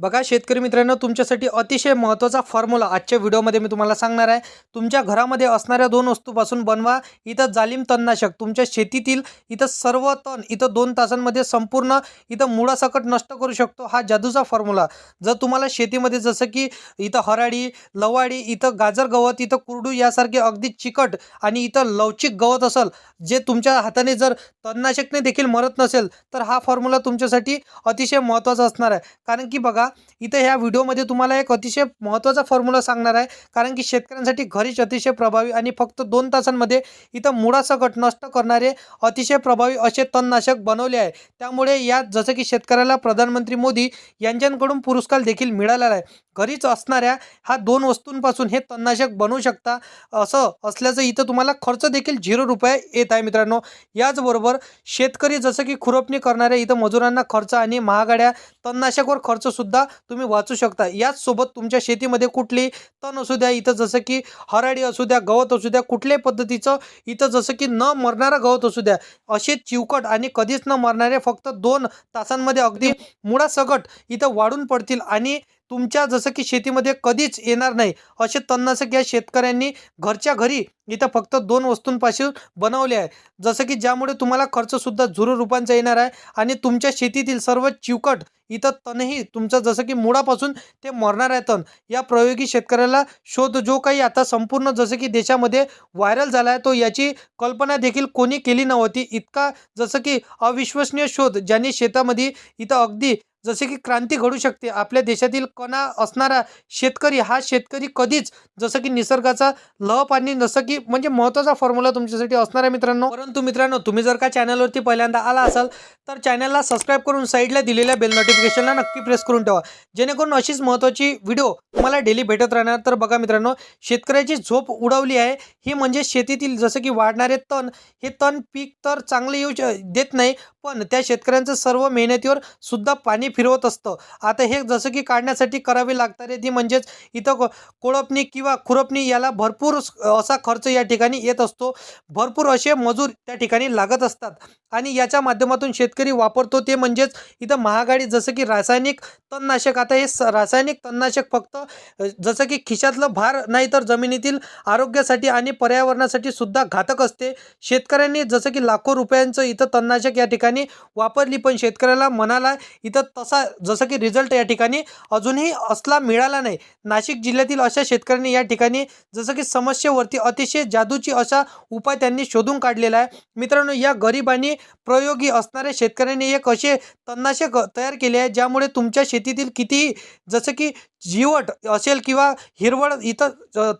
बघा शेतकरी मित्रांनो तुमच्यासाठी अतिशय महत्त्वाचा फॉर्म्युला आजच्या व्हिडिओमध्ये मी तुम्हाला सांगणार आहे. तुमच्या घरामध्ये असणाऱ्या दोन वस्तूपासून बनवा इथं जालिम तणनाशक तुमच्या शेतीतील इथं सर्व तण इथं दोन तासांमध्ये संपूर्ण इथं मुळासकट नष्ट करू शकतो हा जादूचा फॉर्म्युला जर तुम्हाला शेतीमध्ये जसं की इथं हराळी लवाडी इथं गाजर गवत इथं कुरडू यासारखे अगदी चिकट आणि इथं लवचिक गवत असेल जे तुमच्या हाताने जर तणनाशकने देखील मरत नसेल तर हा फॉर्म्युला तुमच्यासाठी अतिशय महत्त्वाचा असणार आहे. कारण की बघा इथं ह्या व्हिडिओमध्ये तुम्हाला एक अतिशय महत्त्वाचा फॉर्म्युला सांगणार आहे. कारण की शेतकऱ्यांसाठी घरीच अतिशय प्रभावी आणि फक्त दोन तासांमध्ये इथं मुळासकट नष्ट करणारे अतिशय प्रभावी असे तणनाशक बनवले आहे. त्यामुळे यात जसं की शेतकऱ्याला प्रधानमंत्री मोदी यांच्याकडून पुरस्कार देखील मिळालेला आहे. घरीच असणाऱ्या ह्या दोन वस्तूंपासून हे तणनाशक बनवू शकता. असं असल्याचं इथं तुम्हाला खर्च देखील झिरो रुपये येत आहे मित्रांनो. याचबरोबर शेतकरी जसं की खुरपणी करणाऱ्या इथं मजुरांना खर्च आणि महागाड्या तणनाशकवर खर्चसुद्धा तुम्ही वाचू शकता. याचसोबत तुमच्या शेतीमध्ये कुठली तण असू द्या इथं जसं की हराडी असू द्या गवत असू द्या कुठल्याही पद्धतीचं इथं जसं की न मरणारं गवत असू द्या असे चिवकट आणि कधीच न मरणारे फक्त दोन तासांमध्ये अगदी मुळासकट इथं वाढून पडतील आणि तुमच्या जसं की शेतीमध्ये कधीच येणार नाही असे तणनाशक या शेतकऱ्यांनी घरच्या घरी इथं फक्त दोन वस्तूंपासून बनवले आहे. जसं की ज्यामुळे तुम्हाला खर्चसुद्धा झुरो रुपयांचा येणार आहे आणि तुमच्या शेतीतील सर्व चिवकट इथं तणही तुमचं जसं की मुळापासून ते मरणार आहे तण. या प्रयोगी शेतकऱ्याला शोध जो काही आता संपूर्ण जसं की देशामध्ये व्हायरल झाला आहे तो याची कल्पना देखील कोणी केली नव्हती. इतका जसं की अविश्वसनीय शोध ज्यांनी शेतामध्ये इथं अगदी जसे की क्रांती घडू शकते. आपल्या देशातील कणा असणारा शेतकरी हा शेतकरी कधीच जसं की निसर्गाचा लह पाणी जसं की म्हणजे महत्त्वाचा फॉर्म्युला तुमच्यासाठी असणार आहे मित्रांनो. परंतु मित्रांनो तुम्ही जर का चॅनलवरती पहिल्यांदा आला असाल तर चॅनलला सबस्क्राईब करून साईडला दिलेल्या बेल नोटिफिकेशनला नक्की प्रेस करून ठेवा. जेणेकरून अशीच महत्त्वाची व्हिडिओ तुम्हाला डेली भेटत राहणार. तर बघा मित्रांनो शेतकऱ्याची झोप उडवली आहे. ही म्हणजे शेतीतील जसं की वाढणारे तण हे तण पीक तर चांगलं येऊ श- देत नाही पण त्या शेतकऱ्यांचं सर्व मेहनतीवर सुद्धा पाणी फिरवत असतं. आता हे जसं की काढण्यासाठी करावी लागणारे ती म्हणजेच इथं कोळपणी किंवा खुरपणी याला भरपूर असा खर्च या ठिकाणी येत असतो. भरपूर असे मजूर त्या ठिकाणी लागत असतात. आणि याच्या माध्यमातून शेतकरी वापरतो ते म्हणजेच इथं महागाडी जसं की रासायनिक तणनाशक आता हे स रासायनिक तणनाशक फक्त जसं की खिशातलं भार नाही तर जमिनीतील आरोग्यासाठी आणि पर्यावरणासाठी सुद्धा घातक असते. शेतकऱ्यांनी जसं की लाखो रुपयांचं इथं तणनाशक या ठिकाणी वापरली पण शेतकऱ्याला मनाला इथं तसा जसं की रिझल्ट या ठिकाणी अजूनही असला मिळाला नाही. नाशिक जिल्ह्यातील अशा शेतकऱ्यांनी या ठिकाणी जसं की समस्येवरती अतिशय जादूची असा उपाय त्यांनी शोधून काढलेला आहे. मित्रांनो या गरीब आणि प्रयोगी असणाऱ्या शेतकऱ्यांनी एक असे तणनाशक तयार केले आहे ज्यामुळे तुमच्या शेतीतील कितीही जसं की जीवट असेल किंवा हिरवळ इथं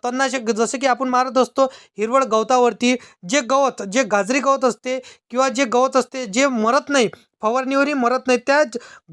तन्नाशक तणनाशक जसं की आपण मारत असतो हिरवळ गवतावरती जे गवत जे गाजरी गवत असते किंवा जे गवत असते जे मरत नाही फवारणीवरही मरत नाही त्या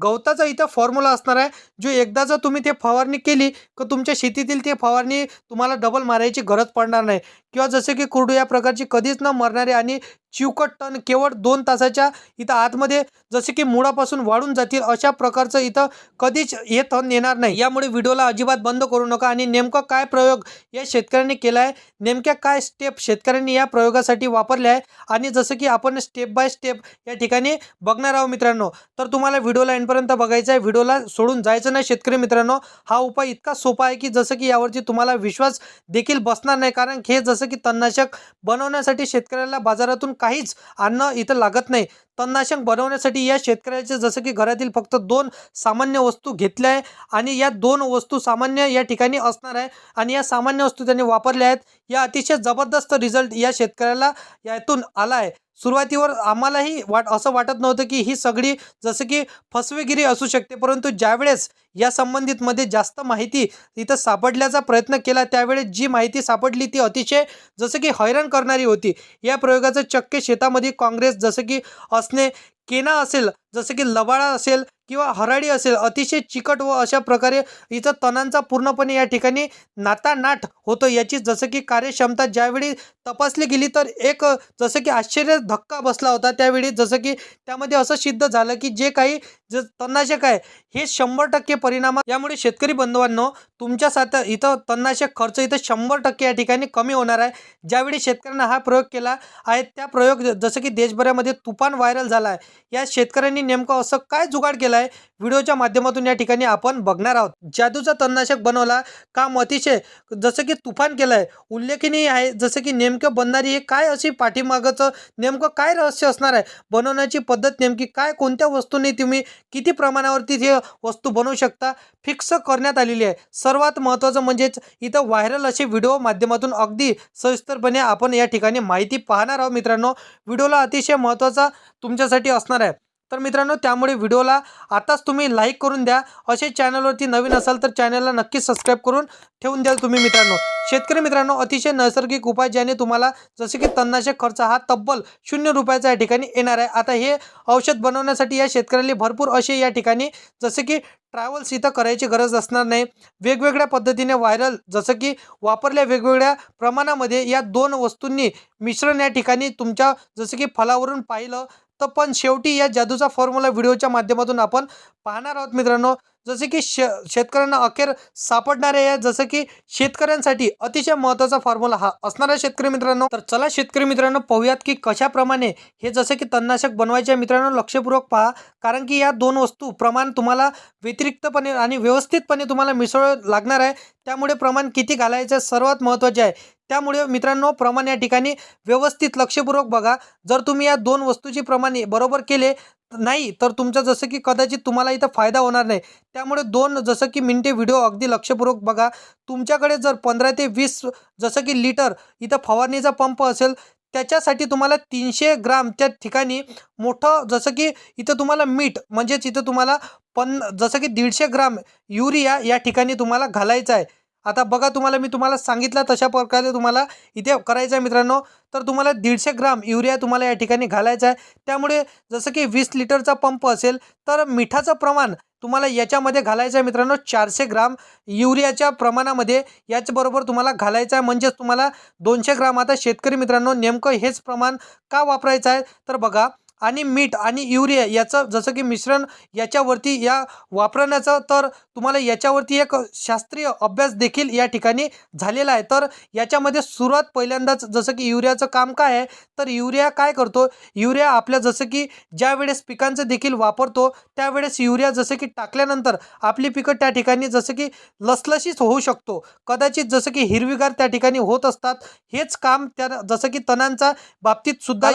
गवताचा इथं फॉर्म्युला असणार आहे. जो एकदा जर तुम्ही ते फवारणी केली तर तुमच्या शेतीतील ते फवारणी तुम्हाला डबल मारायची गरज पडणार नाही. किंवा जसे की कुरडू या प्रकारची कधीच न मरणारे आणि चिवकट टन केवळ दोन तासाच्या इथं आतमध्ये जसे की मुळापासून वाढून जातील अशा प्रकारचं इथं कधीच हे तण येणार नाही. यामुळे व्हिडिओला अजिबात बंद करू नका आणि नेमकं काय प्रयोग या शेतकऱ्यांनी केला आहे नेमक्या काय स्टेप शेतकऱ्यांनी या प्रयोगासाठी वापरल्या आहे आणि जसं की आपण स्टेप बाय स्टेप या ठिकाणी बघणार करावं मित्रांनो तर तुम्हाला व्हिडिओला एंडपर्यंत बघायचं आहे. व्हिडिओला सोडून जायचं नाही शेतकरी मित्रांनो. हा उपाय इतका सोपा आहे की जसं की यावरती तुम्हाला विश्वास देखील बसणार नाही. कारण हे जसं की तणनाशक बनवण्यासाठी शेतकऱ्याला बाजारातून काहीच आणणं इथं लागत नाही. तणनाशक बनवण्यासाठी या शेतकऱ्याचे जसं की घरातील फक्त दोन सामान्य वस्तू घेतल्या आहे आणि या दोन वस्तू सामान्य या ठिकाणी असणार आहे आणि या सामान्य वस्तू त्यांनी वापरल्या आहेत या अतिशय जबरदस्त रिझल्ट या शेतकऱ्याला यातून आला आहे. सुरुवातीवर आम्हालाही वाट असं वाटत नव्हतं की ही सगळी जसं की फसवेगिरी असू शकते परंतु ज्यावेळेस या संबंधितमध्ये जास्त माहिती इथं सापडल्याचा प्रयत्न केला. त्यावेळेस जी माहिती सापडली ती अतिशय जसं की हैराण करणारी होती. या प्रयोगाचं चक्के शेतामध्ये काँग्रेस जसं की असणे केना असेल जसं की लबाळा असेल किंवा हराळी असेल अतिशय चिकट व अशा प्रकारे इथं तणांचा पूर्णपणे या ठिकाणी नातानाट होतो. याची जसं की कार्यक्षमता ज्यावेळी तपासली गेली तर एक जसं की आश्चर्य धक्का बसला होता त्यावेळी. जसं की त्यामध्ये असं सिद्ध झालं की जे काही जे तणनाशक आहे हे शंभर टक्के परिणाम यामुळे शेतकरी बंधवांनो तुमच्या साथ इथं तणनाशक खर्च इथं शंभर टक्के या ठिकाणी कमी होणार आहे. ज्यावेळी शेतकऱ्यांना हा प्रयोग केला आहे त्या प्रयोग ज- जसं की देशभरामध्ये तुफान व्हायरल झाला आहे. या शेतकऱ्यांनी नेमकं असं काय जुगाड केला? केलेला आहे. व्हिडिओच्या माध्यमातून या ठिकाणी आपण बघणार आहोत. जादूचा तणनाशक बनवला काम अतिशय जसं की तुफान केलं आहे उल्लेखनीय आहे जसं की नेमकं बनणारी हे काय अशी पाठीमागचं नेमकं काय रहस्य असणार आहे? बनवण्याची पद्धत नेमकी काय? कोणत्या वस्तूने तुम्ही किती प्रमाणावरती हे वस्तू बनवू शकता? फिक्स करण्यात आलेली आहे. सर्वात महत्त्वाचं म्हणजेच इथं व्हायरल असे व्हिडिओ माध्यमातून अगदी सविस्तरपणे आपण या ठिकाणी माहिती पाहणार आहोत मित्रांनो. व्हिडिओला अतिशय महत्त्वाचा तुमच्यासाठी असणार आहे. तर मित्रांनो त्यामुळे व्हिडिओला आताच तुम्ही लाईक करून द्या. असे चॅनलवरती नवीन असाल तर चॅनलला नक्कीच सबस्क्राईब करून ठेवून द्याल तुम्ही मित्रांनो. शेतकरी मित्रांनो अतिशय नैसर्गिक उपाय ज्याने तुम्हाला जसे की तणनाशक खर्च हा तब्बल शून्य रुपयाचा या ठिकाणी येणार आहे. आता हे औषध बनवण्यासाठी या शेतकऱ्याला भरपूर असे या ठिकाणी जसे की ट्रॅव्हल्स इथं करायची गरज असणार नाही. वेगवेगळ्या पद्धतीने व्हायरल जसं की वापरल्या वेगवेगळ्या प्रमाणामध्ये या दोन वस्तूंनी मिश्रण या ठिकाणी तुमच्या जसं की फलावरून पाहिलं तर पण शेवटी या जादूचा फॉर्म्युला व्हिडिओच्या माध्यमातून आपण पाहणार आहोत मित्रांनो. जसे की श शेतकऱ्यांना अखेर सापडणाऱ्या या जसं की शेतकऱ्यांसाठी अतिशय महत्त्वाचा फॉर्म्युला हा असणारा शेतकरी मित्रांनो. तर चला शेतकरी मित्रांनो पाहूयात की कशाप्रमाणे हे जसं की तणनाशक बनवायचे आहे मित्रांनो लक्षपूर्वक पहा. कारण की या दोन वस्तू प्रमाण तुम्हाला व्यतिरिक्तपणे आणि व्यवस्थितपणे तुम्हाला मिसळ लागणार आहे. त्यामुळे प्रमाण किती घालायचं सर्वात महत्त्वाचे आहे. त्यामुळे मित्रांनो प्रमाण या ठिकाणी व्यवस्थित लक्षपूर्वक बघा. जर तुम्ही या दोन वस्तूची प्रमाणे बरोबर केले नाही तर तुमचं जसं की कदाचित तुम्हाला इथं फायदा होणार नाही. त्यामुळे दोन जसं की मिनटे व्हिडिओ अगदी लक्षपूर्वक बघा. तुमच्याकडे जर पंधरा ते वीस जसं की लिटर इथं फवारणीचा पंप असेल त्याच्यासाठी तुम्हाला तीनशे ग्राम त्या ठिकाणी मोठं जसं की इथं तुम्हाला मीठ म्हणजेच इथं तुम्हाला पन जसं की दीडशे ग्राम युरिया या ठिकाणी तुम्हाला घालायचं आहे. आता बघा तुम्हाला मी तुम्हाला सांगितलं तशा प्रकारे तुम्हाला इथे करायचं आहे मित्रांनो. तर तुम्हाला दीडशे ग्राम युरिया तुम्हाला या ठिकाणी घालायचा आहे. त्यामुळे जसं की वीस लिटरचा पंप असेल तर मिठाचं प्रमाण तुम्हाला याच्यामध्ये घालायचं आहे मित्रांनो चारशे ग्राम युरियाच्या प्रमाणामध्ये. याचबरोबर तुम्हाला घालायचं आहे म्हणजेच तुम्हाला दोनशे ग्राम. आता शेतकरी मित्रांनो नेमकं हेच प्रमाण का वापरायचं आहे? तर बघा आणि मीठ आणि युरिया याचं जसं की मिश्रण याच्यावरती या वापरण्याचं तर तुम्हाला याच्यावरती एक शास्त्रीय अभ्यास देखील या ठिकाणी झालेला आहे. तर याच्यामध्ये सुरुवात पहिल्यांदाच जसं की युरियाचं काम काय आहे तर युरिया काय करतो? युरिया आपल्या जसं की ज्या वेळेस पिकांचं देखील वापरतो त्यावेळेस युरिया जसं की टाकल्यानंतर आपली पिकं त्या ठिकाणी जसं की लसलशीच होऊ शकतो. कदाचित जसं की हिरवीगार त्या ठिकाणी होत असतात. हेच काम त्या जसं की तणांचा बाबतीत सुद्धा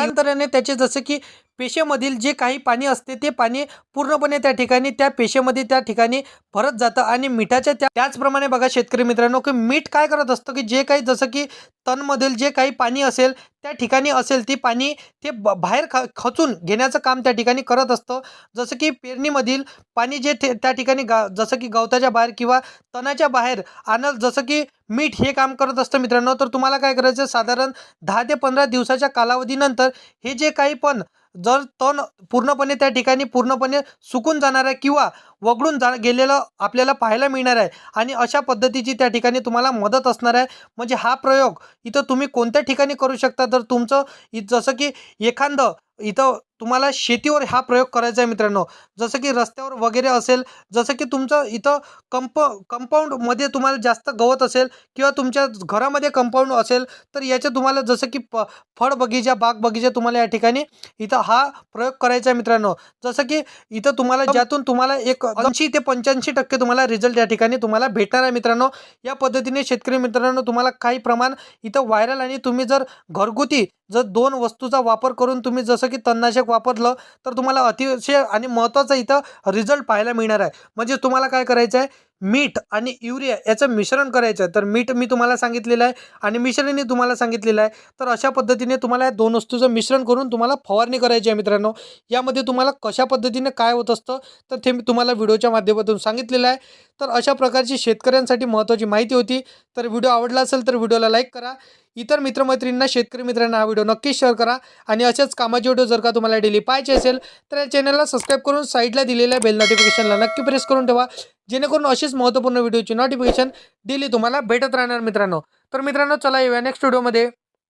त्याचे जसं की पेशेमधील जे काही पाणी असते ते पाणी पूर्णपणे त्या ठिकाणी त्या पेशेमध्ये त्या ठिकाणी भरत जातं आणि मिठाच्या त्या त्याचप्रमाणे बघा शेतकरी मित्रांनो की मीठ काय करत असतं की जे काही जसं की तणमधील जे काही पाणी असेल त्या ठिकाणी असेल ती पाणी ते ब बाहेर ख खचून घेण्याचं काम त्या ठिकाणी करत असतं. जसं की पेरणीमधील पाणी जे त्या ठिकाणी गा जसं की गवताच्या बाहेर किंवा तणाच्या बाहेर आणल जसं की मीठ हे काम करत असतं मित्रांनो तर तुम्हाला काय करायचं साधारण दहा ते पंधरा दिवसाच्या कालावधीनंतर हे जे काही पण जर तण पूर्णपणे त्या ठिकाणी पूर्णपणे सुकून जाणार आहे किंवा वगळून जा गेलेलं आपल्याला पाहायला मिळणार आहे आणि अशा पद्धतीची त्या ठिकाणी तुम्हाला मदत असणार आहे म्हणजे हा प्रयोग इथं तुम्ही कोणत्या ठिकाणी करू शकता? तर तुमचं इ- जसं की एखादं इथं तुम्हाला शेतीवर हा प्रयोग करायचा आहे मित्रांनो. जसं की रस्त्यावर वगैरे असेल जसं की तुमचं इथं कंप कंपाऊंडमध्ये तुम्हाला जास्त गवत असेल किंवा तुमच्या घरामध्ये कंपाऊंड असेल तर याचे तुम्हाला जसं की प फळ बगीचा बाग बगीचा तुम्हाला या ठिकाणी इथं हा प्रयोग करायचा आहे मित्रांनो. जसं की इथं तुम्हाला ज्यातून तुम्हाला एक ऐंशी ते पंच्याऐंशी टक्के तुम्हाला रिझल्ट या ठिकाणी तुम्हाला भेटणार आहे मित्रांनो. या पद्धतीने शेतकरी मित्रांनो तुम्हाला काही प्रमाण इथं व्हायरल आणि तुम्ही जर घरगुती जर दोन वस्तूचा वापर करून तुम्ही जसं की तणनाशक वापरलं तर तुम्हाला अतिशय आणि महत्त्वाचा इथं रिझल्ट पाहायला मिळणार आहे. म्हणजे तुम्हाला काय करायचं आहे मीठ आणि युरिया याचं मिश्रण करायचं आहे. तर मीठ मी तुम्हाला सांगितलेलं आहे आणि मिश्रणही तुम्हाला सांगितलेलं आहे. तर अशा पद्धतीने तुम्हाला या दोन वस्तूचं मिश्रण करून तुम्हाला फवारणी करायची आहे मित्रांनो. यामध्ये तुम्हाला कशा पद्धतीने काय होत असतं तर ते मी तुम्हाला व्हिडिओच्या माध्यमातून सांगितलेलं आहे. तर अशा प्रकारची शेतकऱ्यांसाठी महत्त्वाची माहिती होती. तर व्हिडिओ आवडला असेल तर व्हिडिओला लाईक करा. इतर मित्रमैत्रिणींना शेतकरी मित्रांना हा व्हिडिओ नक्कीच शेअर करा. आणि असेच कामाचे व्हिडिओ जर का तुम्हाला डेली पाहायचे असेल तर या चॅनलला सबस्क्राईब करून साईडला दिलेल्या बेल नोटिफिकेशनला नक्की प्रेस करून ठेवा. जेणेकरून अशीच महत्त्वपूर्ण व्हिडिओची नोटिफिकेशन डेली तुम्हाला भेटत राहणार मित्रांनो. तर मित्रांनो चला येऊया नेक्स्ट व्हिडिओमध्ये